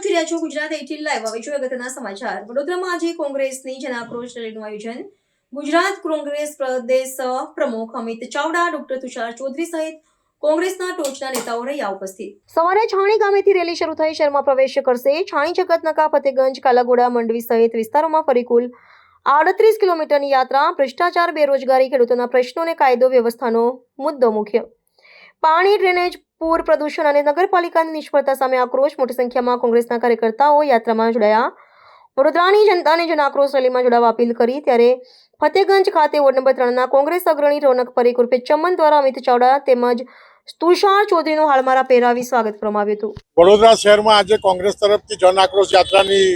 રહ્યા છો Gujarat eighteen live હવે જોઈએ અગત્યના સમાચાર. વડોદરામાં આજે કોંગ્રેસની જનાક્રોશ રેલીનું આયોજન. ગુજરાત કોંગ્રેસ પ્રદેશ પ્રમુખ અમિત ચાવડા, ડોક્ટર તુષાર ચૌધરી સહિત સવારે છાણી ગામેથી રેલી શરૂ થઈ, શહેરમાં પ્રવેશ કરશે. છાણી જગતનકા ફતેગંજ, કાલાગોડા મંડવી સહિત વિસ્તારોમાં ફરી કુલ આડત્રીસ કિલોમીટરની યાત્રા, ભ્રષ્ટાચાર, બેરોજગારી, ખેડૂતોના પ્રશ્નો અને કાયદો, વ્યવસ્થાનો મુદ્દો મુખ્ય પાણી, ડ્રેનેજ પૂર પ્રદૂષણ અને નગરપાલિકાની નિષ્ફળતા સામે આક્રોશ. મોટી સંખ્યામાં કોંગ્રેસના કાર્યકર્તાઓ યાત્રામાં જોડાયા. વડોદરાની જનતાને જન આક્રોશ રેલીમાં જોડાવા અપીલ કરી. ત્યારે ફતેગંજ ખાતે વોર્ડ નંબર ત્રણના કોંગ્રેસ અગ્રણી રોનક પરેખ ઉર્ફે ચમન દ્વારા અમિત ચાવડા તેમજ તુષાર ચૌધરીનું હાલમારા પહેરાવી સ્વાગત કરવામાં આવ્યું હતું. વડોદરા શહેરમાં આજે કોંગ્રેસ તરફથી જન આક્રોશ યાત્રાની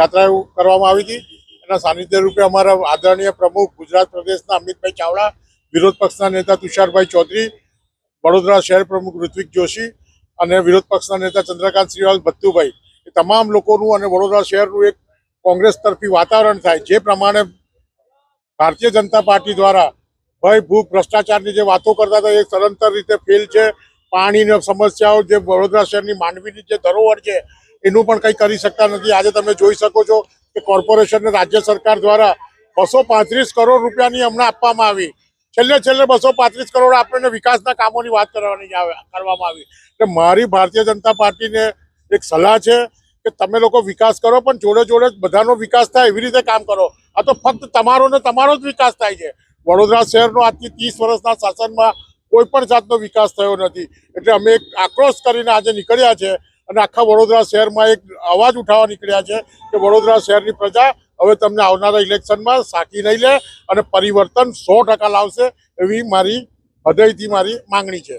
યાત્રા કરવામાં આવી હતી. એના સાનિધ્ય રૂપે અમારા આદરણીય પ્રમુખ ગુજરાત પ્રદેશના અમિતભાઈ ચાવડા, વિરોધ પક્ષના નેતા તુષારભાઈ ચૌધરી વડોદરા શહેર પ્રમુખ ઋત્વિક જોશી અને વિરોધ પક્ષના નેતા ચંદ્રકાંત શ્રીવાલ, ભત્તુભાઈ. એ તમામ લોકોનું અને વડોદરા શહેરનું એક કોંગ્રેસ તરફી વાતાવરણ થાય જે પ્રમાણે ભારતીય જનતા પાર્ટી દ્વારા ભય, ભૂખ, ભ્રષ્ટાચારની જે વાતો કરતા હતા, એ સદંતર રીતે ફેલ છે. પાણીની સમસ્યાઓ જે વડોદરા શહેરની માનવીની જે ધરોહર છે, એનું પણ કંઈ કરી શકતા નથી. આજે તમે જોઈ શકો છો કે કોર્પોરેશનને રાજ્ય સરકાર દ્વારા બસો પાંત્રીસ કરોડ રૂપિયાની હમણાં આપવામાં આવી. છેલ્લે છેલ્લે બસો પાંત્રીસ કરોડ આપણને વિકાસના કામોની વાત કરવાની કરવામાં આવી. એટલે મારી ભારતીય જનતા પાર્ટીને એક સલાહ છે કે તમે લોકો વિકાસ કરો, પણ જોડે જોડે બધાનો વિકાસ થાય એવી રીતે કામ કરો. આ તો ફક્ત તમારો ને તમારો જ વિકાસ થાય છે. વડોદરા શહેરનો આજથી ત્રીસ વર્ષના શાસનમાં કોઈ પણ જાતનો વિકાસ થયો નથી. એટલે અમે એક આક્રોશ કરીને આજે નીકળ્યા છે અને આખા વડોદરા શહેરમાં એક અવાજ ઉઠાવવા નીકળ્યા છે કે વડોદરા શહેરની પ્રજા હવે તમને આવનારા ઇલેક્શનમાં સાકી નહીં લે અને પરિવર્તન સો લાવશે એવી મારી હૃદયથી મારી માંગણી છે.